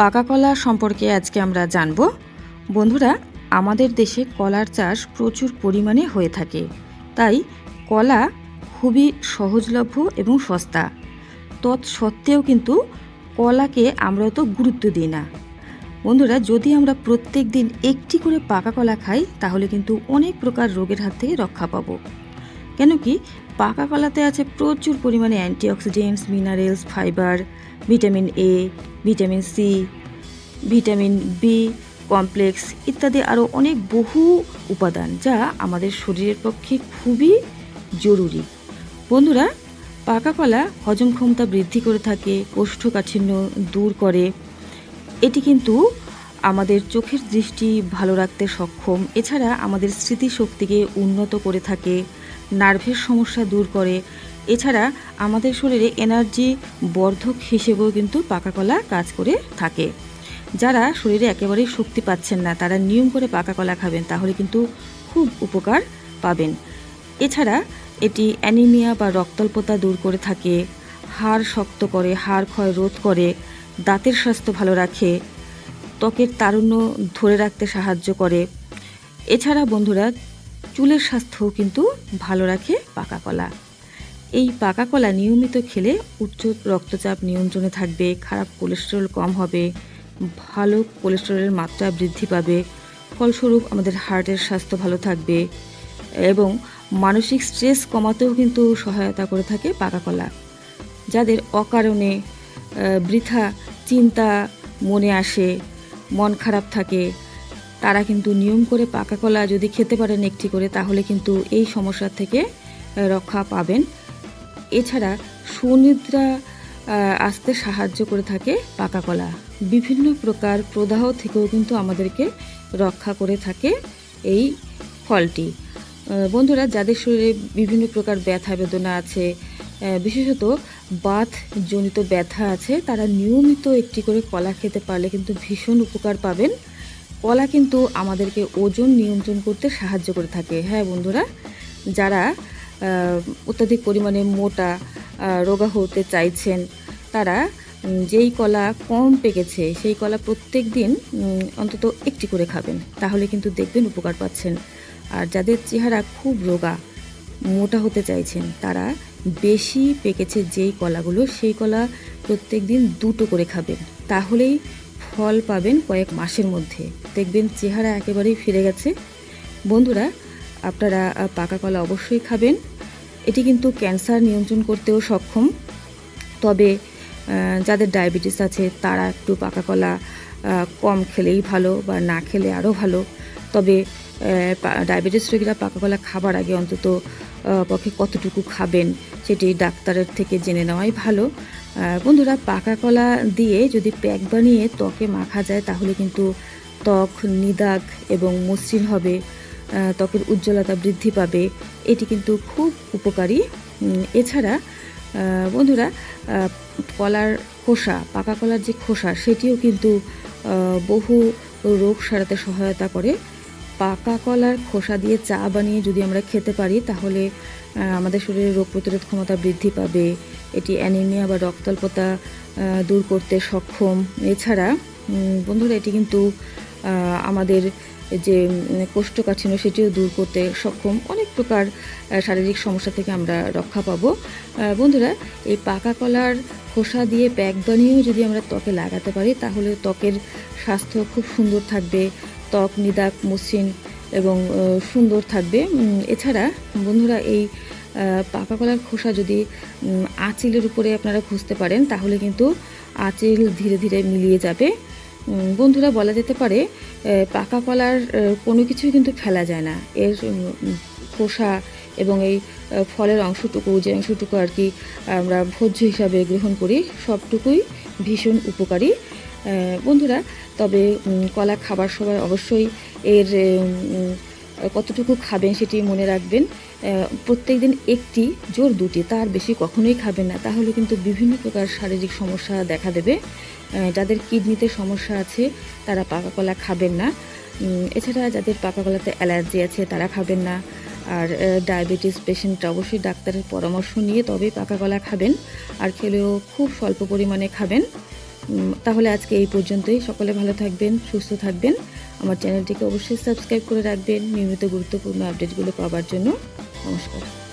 পাকা কলা সম্পর্কে আজকে আমরা জানব। বন্ধুরা, আমাদের দেশে কলার চাষ প্রচুর পরিমাণে হয়ে থাকে। তাই কলা খুবই সহজলভ্য এবং সস্তা। তৎসত্ত্বেও কিন্তু কলাকে আমরা তো গুরুত্ব দিই না। বন্ধুরা, যদি আমরা প্রত্যেক দিন একটি করে পাকা কলা খাই, তাহলে কিন্তু অনেক প্রকার রোগের হাত থেকে রক্ষা পাবো। কেন কি পাকা কলাতে আছে প্রচুর পরিমাণে antioxidants minerals fibre vitamin A vitamin C, vitamin B, complex ইত্যাদি আরও অনেক বহু উপাদান যা আমাদের শরীরের পক্ষে খুবই জরুরি। বন্ধুরা, পাকা কলা হজম ক্ষমতা বৃদ্ধি করে থাকে, কোষ্ঠকাঠিন্য দূর করে। এটি কিন্তু আমাদের চোখের দৃষ্টি ভালো রাখতে সক্ষম। এছাড়া আমাদের স্মৃতিশক্তিকে উন্নত করে থাকে, নার্ভের সমস্যা দূর করে এছাড়া আমাদের শরীরে এনার্জি বর্ধক হিসেবেও কিন্তু পাকা কলা কাজ করে থাকে। যারা শরীরে একেবারেই শক্তি পাচ্ছেন না, তারা নিয়ম করে পাকা কলা খাবেন, তাহলে কিন্তু খুব উপকার পাবেন। এছাড়া এটি অ্যানিমিয়া বা রক্তল্পতা দূর করে থাকে, হাড় শক্ত করে, হাড় ক্ষয় রোধ করে, দাঁতের স্বাস্থ্য ভালো রাখে, ত্বকের তারুণ্য ধরে রাখতে সাহায্য করে। এছাড়া বন্ধুরা, চুলের স্বাস্থ্যও কিন্তু ভালো রাখে পাকা কলা। এই পাকা কলা নিয়মিত খেলে উচ্চ রক্তচাপ নিয়ন্ত্রণে থাকবে, খারাপ কোলেস্টেরল কম হবে, ভালো কোলেস্টেরলের মাত্রা বৃদ্ধি পাবে, ফলস্বরূপ আমাদের হার্টের স্বাস্থ্য ভালো থাকবে এবং মানসিক স্ট্রেস কমাতেও কিন্তু সহায়তা করে থাকে পাকা কলা। যাদের অকারণে বৃথা চিন্তা মনে আসে, মন খারাপ থাকে, তারা কিন্তু নিয়ম করে পাকা কলা যদি খেতে পারেন একটি করে, তাহলে কিন্তু এই সমস্যা থেকে রক্ষা পাবেন এছাড়া সুনিদ্রা আসতে সাহায্য করে থাকে পাকা কলা। বিভিন্ন প্রকার প্রদাহ থেকেও কিন্তু আমাদেরকে রক্ষা করে থাকে এই ফলটি। বন্ধুরা, যাদের শরীরে বিভিন্ন প্রকার ব্যথা বেদনা আছে বিশেষত বাত জনিত ব্যথা আছে, তারা নিয়মিত একটি করে কলা খেতে পারলে কিন্তু ভীষণ উপকার পাবেন। কলা কিন্তু আমাদেরকে ওজন নিয়ন্ত্রণ করতে সাহায্য করে থাকে। হ্যাঁ বন্ধুরা, যারা অত্যাধিক পরিমাণে মোটা রোগা হতে চাইছেন তারা যেই কলা কম পেকেছে, সেই কলা প্রত্যেক দিন অন্তত একটি করে খাবেন। তাহলে কিন্তু দেখবেন উপকার পাচ্ছেন। আর যাদের চেহারা খুব রোগা, মোটা হতে চাইছেন, তারা বেশি পেকেছে যেই কলাগুলো, সেই কলা প্রত্যেক দিন দুটো করে খাবেন। তাহলেই ফল পাবেন কয়েক মাসের মধ্যে। দেখবেন চেহারা একেবারেই ফিরে গেছে। বন্ধুরা, আপনারা পাকা কলা অবশ্যই খাবেন। এটি কিন্তু ক্যান্সার নিয়ন্ত্রণ করতেও সক্ষম। তবে যাদের ডায়াবেটিস আছে, তারা একটু পাকা কলা কম খেলেই ভালো বা না খেলে আরও ভালো। তবে ডায়াবেটিস রোগীরা পাকা কলা খাবার আগে অন্তত পক্ষে কতটুকু খাবেন সেটি ডাক্তারের থেকে জেনে নেওয়াই ভালো। বন্ধুরা, পাকা কলা দিয়ে যদি প্যাক বানিয়ে ত্বকে মাখা যায়, তাহলে কিন্তু ত্বক, নিদাগ এবং মসৃণ হবে। ত্বকের উজ্জ্বলতা বৃদ্ধি পাবে, এটি কিন্তু খুব উপকারী। এছাড়া বন্ধুরা কলার খোসা, পাকা কলার যে খোসা, সেটিও কিন্তু বহু রোগ সারাতে সহায়তা করে। পাকা কলার খোসা দিয়ে চা বানিয়ে যদি আমরা খেতে পারি, তাহলে আমাদের শরীরে রোগ প্রতিরোধ ক্ষমতা বৃদ্ধি পাবে। এটি অ্যানিমিয়া বা রক্তাল্পতা দূর করতে সক্ষম। এছাড়া বন্ধুরা, এটি কিন্তু আমাদের যে কোষ্ঠকাঠিন্য সেটিও দূর করতে সক্ষম। অনেক প্রকার শারীরিক সমস্যা থেকে আমরা রক্ষা পাবো। বন্ধুরা, এই পাকা কলার খোসা দিয়ে প্যাক বানিয়েও যদি আমরা ত্বকে লাগাতে পারি, তাহলে ত্বকের স্বাস্থ্য খুব সুন্দর থাকবে। ত্বক নিদাক, মসৃণ এবং সুন্দর থাকবে। এছাড়া, বন্ধুরা, এই পাকা কলার খোসা যদি আঁচিলের উপরে আপনারা খুঁজতে পারেন, তাহলে কিন্তু আঁচিল ধীরে ধীরে মিলিয়ে যাবে। বন্ধুরা বলা যেতে পারে পাকা কলার কোনো কিছুই কিন্তু ফেলা যায় না। এর খোসা এবং এই ফলের অংশটুকু, যে অংশটুকু আর কি আমরা ভোজ্য হিসাবে গ্রহণ করি, সবটুকুই ভীষণ উপকারী। বন্ধুরা, তবে কলা খাবার সময় অবশ্যই এর কতটুকু খাবেন সেটি মনে রাখবেন। প্রত্যেক দিন একটি, জোর দুটি, তার বেশি কখনোই খাবেন না। তাহলে কিন্তু বিভিন্ন প্রকার শারীরিক সমস্যা দেখা দেবে। যাদের কিডনিতে সমস্যা আছে, তারা পাকা কলা খাবেন না। এছাড়া যাদের পাকা কলাতে অ্যালার্জি আছে, তারা খাবেন না। আর ডায়াবেটিস পেশেন্ট অবশ্যই ডাক্তারের পরামর্শ নিয়ে তবেই পাকা কলা খাবেন। আর খেলেও খুব স্বল্প পরিমাণে খাবেন। তাহলে আজকে এই পর্যন্তই। সকলে ভালো থাকবেন, সুস্থ থাকবেন। আমার চ্যানেলটিকে অবশ্যই সাবস্ক্রাইব করে রাখবেন নিয়মিত গুরুত্বপূর্ণ আপডেটগুলো পাওয়ার জন্য। নমস্কার।